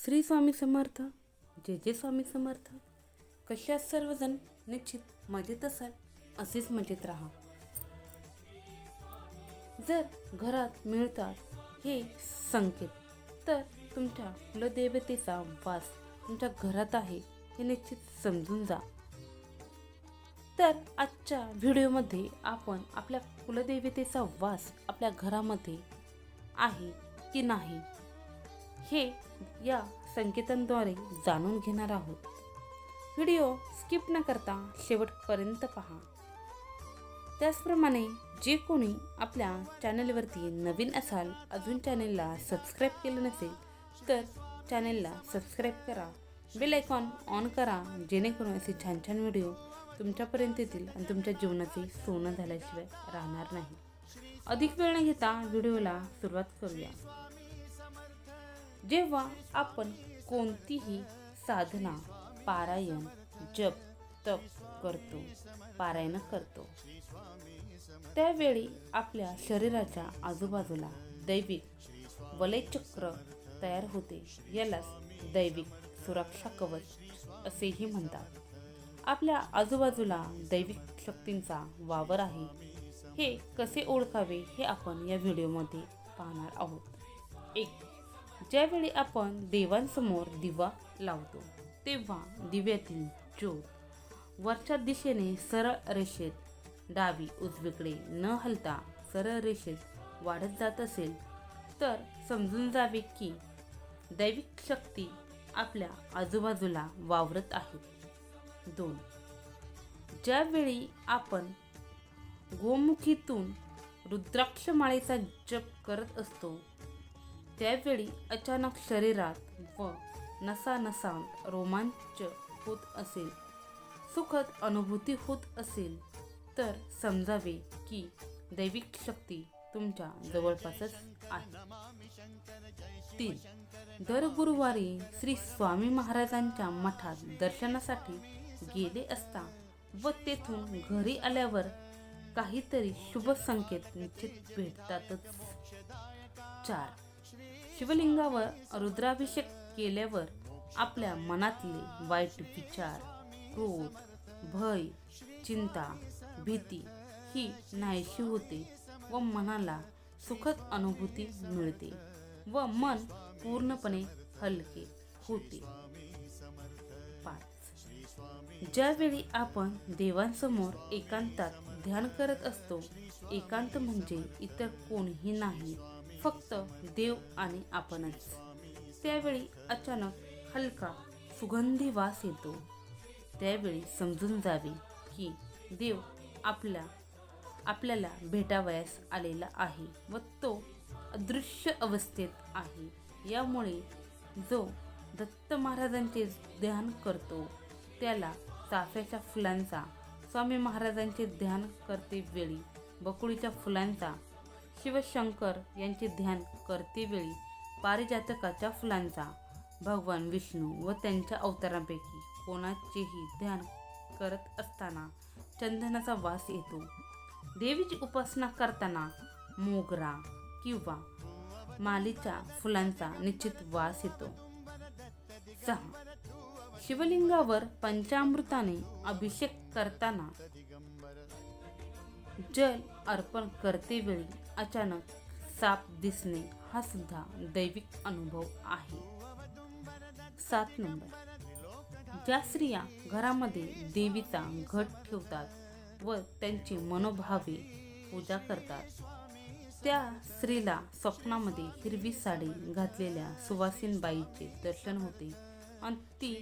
श्री स्वामी समर्थ जे जे स्वामी समर्थ. कशा सर्वजण निश्चित मजेत असाल असेच मजेत राहा. जर घरात मिळतात हे संकेत तर तुमच्या कुलदेवतेचा वास तुमच्या घरात आहे हे निश्चित समजून जा. तर आजच्या व्हिडिओमध्ये आपण आपल्या कुलदेवतेचा वास आपल्या घरामध्ये आहे की नाही? हे या संकेतांद्वारे जाणून घेणार आहोत. व्हिडिओ स्किप न करता शेवटपर्यंत पहा. त्याचप्रमाणे जे कोणी आपल्या चॅनलवरती नवीन असाल अजून चॅनलला सबस्क्राईब केलं नसेल तर चॅनलला सबस्क्राईब करा. बेल आयकॉन ऑन करा जेणेकरून असे छान छान व्हिडिओ तुमच्यापर्यंत येतील आणि तुमच्या जीवनाचे सोनं झाल्याशिवाय राहणार नाही. अधिक वेळ न घेता व्हिडिओला सुरुवात करूया. जेव्हा आपण कोणतीही साधना पारायण जप तप करतो पारायण करतो त्यावेळी आपल्या शरीराच्या आजूबाजूला दैविक वलयचक्र तयार होते. यालाच दैविक सुरक्षा कवच असेही म्हणतात. आपल्या आजूबाजूला दैविक शक्तींचा वावर आहे. हे कसे ओळखावे हे आपण या व्हिडिओमध्ये पाहणार आहोत. एक ज्यावेळी आपण देवांसमोर दिवा लावतो तेव्हा दिव्यातील ज्योत वरच्या दिशेने सरळ रेषेत डावी उजवीकडे न हलता सरळ रेषेत वाढत जात असेल तर समजून जावे की दैविक शक्ती आपल्या आजूबाजूला वावरत आहे. दोन. ज्यावेळी आपण गोमुखीतून रुद्राक्ष माळेचा जप करत असतो त्यावेळी अचानक शरीरात व नसानसांत रोमांच होत असेल सुखद अनुभूती होत असेल तर समजावे की दैविक शक्ती तुमच्या जवळपासच आहे. तीन दर गुरुवारी श्री स्वामी महाराजांच्या मठात दर्शनासाठी गेले असता व तेथून घरी आल्यावर काहीतरी शुभ संकेत निश्चित भेटतातच. चार शिवलिंगावर रुद्राभिषेक केल्यावर आपल्या मनातले वाईट विचार क्रोध भय चिंता भीती ही नाहीशी होते व मनाला सुखद अनुभूती मिळते व मन पूर्णपणे हलके होते. पाच. ज्यावेळी आपण देवांसमोर एकांतात ध्यान करत असतो एकांत म्हणजे इतर कोणीही नाही. फक्त देव आणि आपणच. त्यावेळी अचानक हलका सुगंधी वास येतो. त्यावेळी समजून जावे की देव आपल्या आपल्याला भेटावयास आलेला आहे व तो अदृश्य अवस्थेत आहे. यामुळे जो दत्त महाराजांचे ध्यान करतो त्याला चाफ्याच्या फुलांचा स्वामी महाराजांचे ध्यान करते वेळी बकुळीच्या फुलांचा शिवशंकर यांचे ध्यान करतेवेळी पारिजातकाच्या फुलांचा. भगवान विष्णू व त्यांच्या अवतारांपैकी कोणाचेही ध्यान करत असताना चंदनाचा वास येतो. देवीची उपासना करताना मोगरा किंवा मालीच्या फुलांचा निश्चित वास येतो. सहा. शिवलिंगावर पंचामृताने अभिषेक करताना जल अर्पण करतेवेळी अचानक साप दिसणे हा सुद्धा दैविक अनुभव आहे. सात नंबर. ज्या स्त्रिया घरामध्ये देवीचा घट ठेवतात व त्यांची मनोभावे पूजा करतात त्या स्त्रीला स्वप्नामध्ये हिरवी साडी घातलेल्या सुवासिनबाईचे दर्शन होते आणि ती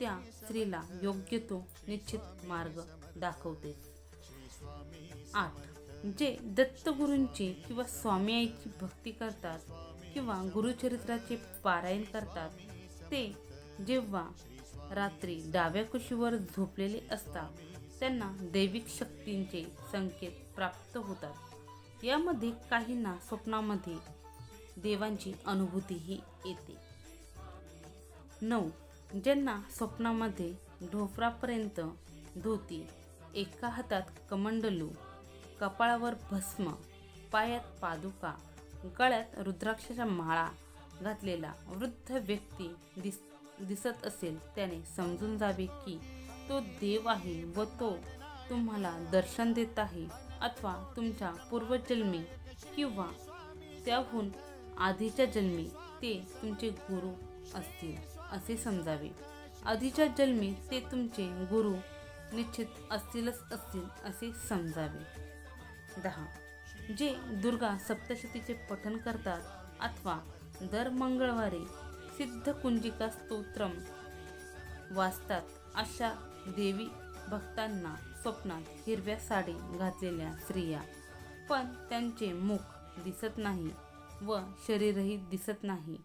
त्या स्त्रीला योग्य तो निश्चित मार्ग दाखवते. आठ. जे दत्तगुरूंची किंवा स्वामी आईची भक्ती करतात किंवा गुरुचरित्राचे पारायण करतात ते जेव्हा रात्री डाव्या कुशीवर झोपलेले असतात त्यांना दैविक शक्तींचे संकेत प्राप्त होतात. यामध्ये काहींना स्वप्नामध्ये देवांची अनुभूतीही येते. नऊ. ज्यांना स्वप्नामध्ये ढोपरापर्यंत धोती एका हातात कमंडलू कपाळावर भस्म पायात पादुका गळ्यात रुद्राक्षाच्या माळा घातलेला वृद्ध व्यक्ती दिस दिसत असेल त्याने समजून जावे की तो देव आहे व तो तुम्हाला दर्शन देत आहे अथवा तुमच्या पूर्वजन्मी किंवा त्याहून आधीच्या जन्मी ते तुमचे गुरु असतील असे समजावे. आधीच्या जन्मी ते तुमचे गुरु निश्चित असतीलच असतील असे समजावे. दहा. जे दुर्गा सप्तशतीचे पठण करतात अथवा दर मंगळवारी सिद्ध कुंजिका स्तोत्रम वाचतात अशा देवी भक्तांना स्वप्नात हिरव्या साडी घातलेल्या स्त्रिया. पण त्यांचे मुख दिसत नाही व शरीरही दिसत नाही.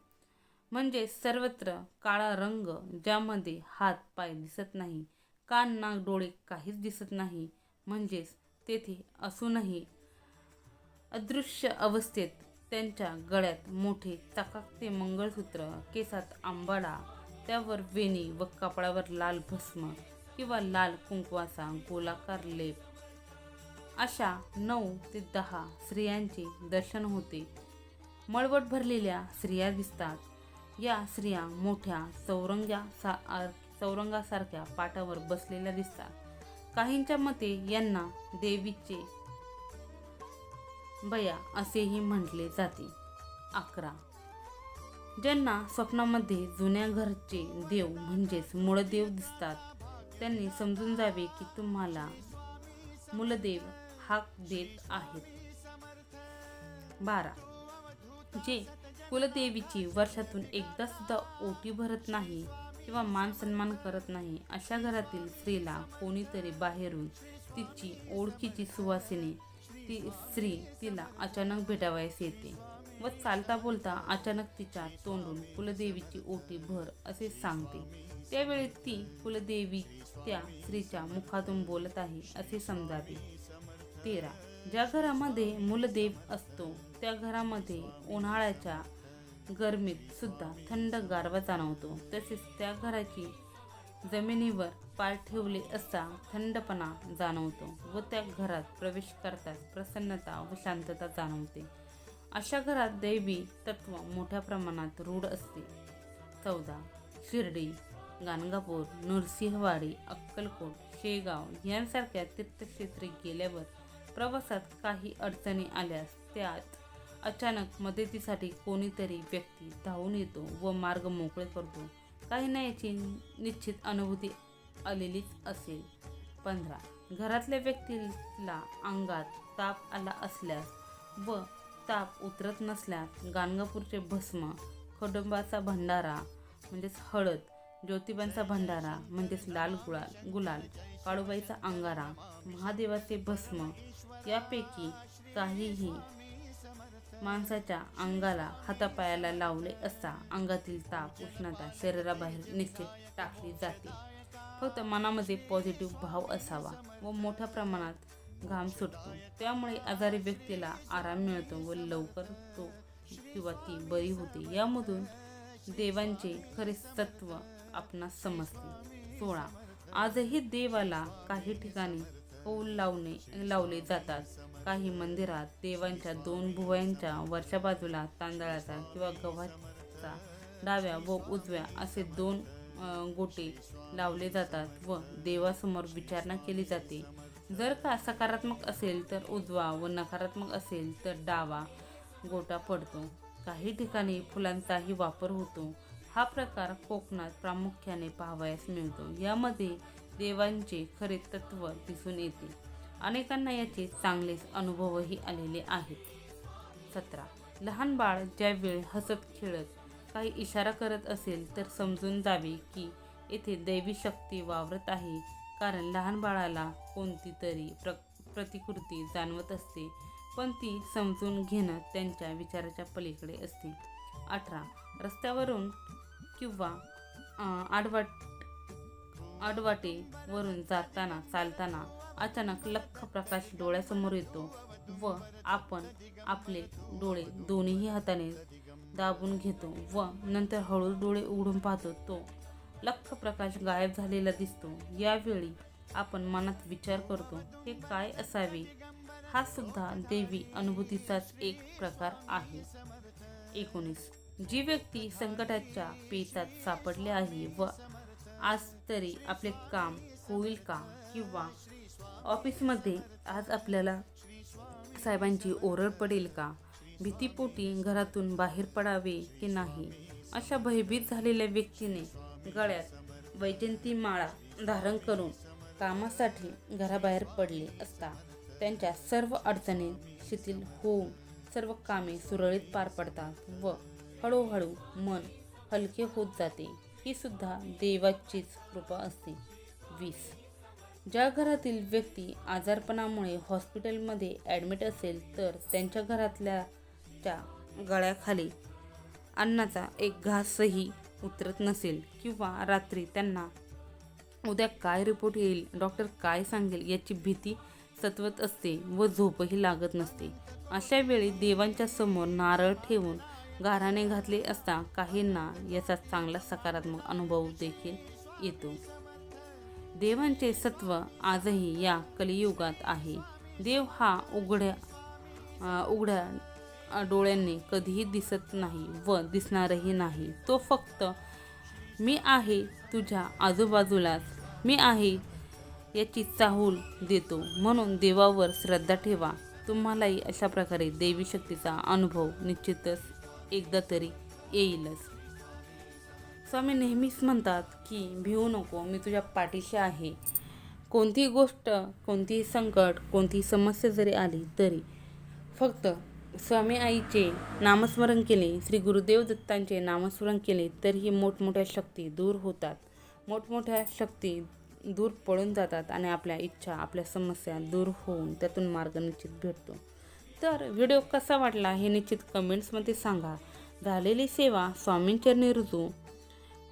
म्हणजे सर्वत्र काळा रंग ज्यामध्ये हात पाय दिसत नाही कान नाक डोळे काहीच दिसत नाही. म्हणजेच तेथे असूनही अदृश्य अवस्थेत त्यांच्या गळ्यात मोठे चकाकते मंगळसूत्र केसात आंबाडा त्यावर वेणी व कपडावर लाल भस्म किंवा लाल कुंकवाचा गोलाकार लेप. अशा नऊ ते दहा स्त्रियांचे दर्शन होते. मळवट भरलेल्या स्त्रिया दिसतात. या स्त्रिया मोठ्या चौरंग्या सा चौरंगासारख्या पाटावर बसलेल्या दिसतात. काहींच्या मते यांना देवीचे बया असेही म्हटले जाते. अकरा. ज्यांना स्वप्नामध्ये जुन्या घरचे देव म्हणजेच मूळदेव दिसतात त्यांनी समजून जावे की तुम्हाला मूलदेव हाक देत आहेत. बारा. जे कुलदेवीची वर्षातून एकदा सुद्धा ओटी भरत नाही किंवा मान सन्मान करत नाही अशा घरातील स्त्रीला कोणीतरी बाहेरून तिची ओळखीची सुवासिनी ती स्त्री तिला अचानक भेटावयास येते व चालता बोलता अचानक तिच्या तोंडून कुलदेवीची ओटी भर असे सांगते. त्यावेळी ती कुलदेवी त्या स्त्रीच्या मुखातून बोलत आहे असे समजावे. तेरा. ज्या घरामध्ये मूलदेव असतो त्या घरामध्ये उन्हाळ्याच्या गरमीत सुद्धा थंड गारवा जाणवतो. तसेच त्या घराची जमिनीवर पाय ठेवले असता थंडपणा जाणवतो व त्या घरात प्रवेश करताच प्रसन्नता व शांतता जाणवते. अशा घरात दैवी तत्व मोठ्या प्रमाणात रूढ असते. चौदा. शिर्डी गाणगापूर नरसिंहवाडी अक्कलकोट शेगाव यांसारख्या तीर्थक्षेत्री गेल्यावर प्रवासात काही अडचणी आल्यास त्यात अचानक मदतीसाठी कोणीतरी व्यक्ती धावून येतो व मार्ग मोकळे करतो. काही ना याची निश्चित अनुभूती आलेलीच असेल. पंधरा. घरातल्या व्यक्तीला अंगात ताप आला असल्यास व ताप उतरत नसल्यास गाणगापूरचे भस्म खडंबाचा भंडारा म्हणजेच हळद ज्योतिबांचा भंडारा म्हणजेच लाल गुळाल गुलाल काळूबाईचा अंगारा महादेवाचे भस्म यापैकी काहीही माणसाच्या अंगाला हातापायाला लावले असता अंगातील ताप उष्णता शरीराबाहेर निश्चित टाकली जाते. फक्त मनामध्ये पॉझिटिव्ह भाव असावा व मोठ्या प्रमाणात घाम सुटतो. त्यामुळे आजारी व्यक्तीला आराम मिळतो व लवकर तो किंवा ती बरी होते. यामधून देवांचे खरे सत्व आपणास समजते. सोळा. आजही देवाला काही ठिकाणी कौल लावणे लावले जातात. काही मंदिरात देवांच्या दोन भुवयांच्या वरच्या बाजूला तांदळाचा किंवा गव्हाचा डाव्या व उजव्या असे दोन गोटे लावले जातात व देवासमोर विचारणा केली जाते. जर का सकारात्मक असेल तर उजवा व नकारात्मक असेल तर डावा गोटा पडतो. काही ठिकाणी फुलांचाही वापर होतो. हा प्रकार कोकणात प्रामुख्याने पाहावयास मिळतो. यामध्ये देवांचे खरे तत्व दिसून येते. अनेकांना याचे चांगलेच अनुभवही आलेले आहेत. सतरा. लहान बाळ ज्यावेळी हसत खेळत काही इशारा करत असेल तर समजून जावे की येथे दैवी शक्ती वावरत आहे. कारण लहान बाळाला कोणती तरी प्र प्रतिकृती जाणवत असते पण ती समजून घेणं त्यांच्या विचाराच्या पलीकडे असते. अठरा. रस्त्यावरून किंवा आडवाट आडवाटेवरून जाताना चालताना अचानक लख्ख प्रकाश डोळ्यासमोर येतो व आपण आपले डोळे दोन्ही हाताने दाबून घेतो व नंतर हळू डोळे उघडून पाहतो. तो लख्ख प्रकाश गायब झालेला दिसतो. यावेळी आपण मनात विचार करतो हे काय असावे? हा सुद्धा देवी अनुभूतीचाच एक प्रकार आहे. एकोणीस. जी व्यक्ती संकटाच्या पेचात सापडली आहे व आज तरी आपले काम होईल का? किंवा ऑफिसमध्ये आज आपल्याला साहेबांची ओरड पडेल का? भीतीपोटी घरातून बाहेर पडावे की नाही? अशा भयभीत झालेल्या व्यक्तीने गळ्यात वैजंती माळा धारण करून कामासाठी घराबाहेर पडले असता त्यांच्या सर्व अडचणी शिथिल होऊन सर्व कामे सुरळीत पार पडतात व हळूहळू मन हलके होत जाते. ही सुद्धा देवाचीच कृपा असते. वीस ज्या घरातील व्यक्ती आजारपणामुळे हॉस्पिटलमध्ये ॲडमिट असेल तर त्यांच्या घरातल्याच्या गळ्याखाली अन्नाचा एक घासही उतरत नसेल किंवा रात्री त्यांना उद्या काय रिपोर्ट येईल डॉक्टर काय सांगेल याची भीती सतवत असते व झोपही लागत नसते. अशा वेळी देवांच्या समोर नारळ ठेवून गाराने घातले असता काहींना याचा चांगला सकारात्मक अनुभव देखील येतो. देवांचे सत्व आजही या कलियुगात आहे. देव हा उघड्या उघड्या डोळ्यांनी कधीही दिसत नाही व दिसणारही नाही. तो फक्त मी आहे तुझ्या आजूबाजूलाच मी आहे याची चाहूल देतो. म्हणून देवावर श्रद्धा ठेवा. तुम्हालाही अशा प्रकारे देवी शक्तीचा अनुभव निश्चितच एकदा तरी येईलच. स्वामी नेहमीच म्हणतात की भिवू नको मी तुझ्या पाठीशी आहे. कोणतीही गोष्ट कोणतीही संकट कोणतीही समस्या जरी आली तरी. फक्त स्वामी आईचे नामस्मरण केले श्री गुरुदेव दत्तांचे नामस्मरण केले तरीही मोठमोठ्या शक्ती दूर होतात. मोठमोठ्या शक्ती दूर पळून जातात आणि आपल्या इच्छा आपल्या समस्या दूर होऊन त्यातून मार्ग निश्चित भेटतो. तर व्हिडिओ कसा वाटला हे निश्चित कमेंट्समध्ये सांगा. झालेली सेवा स्वामींचरणी रुजू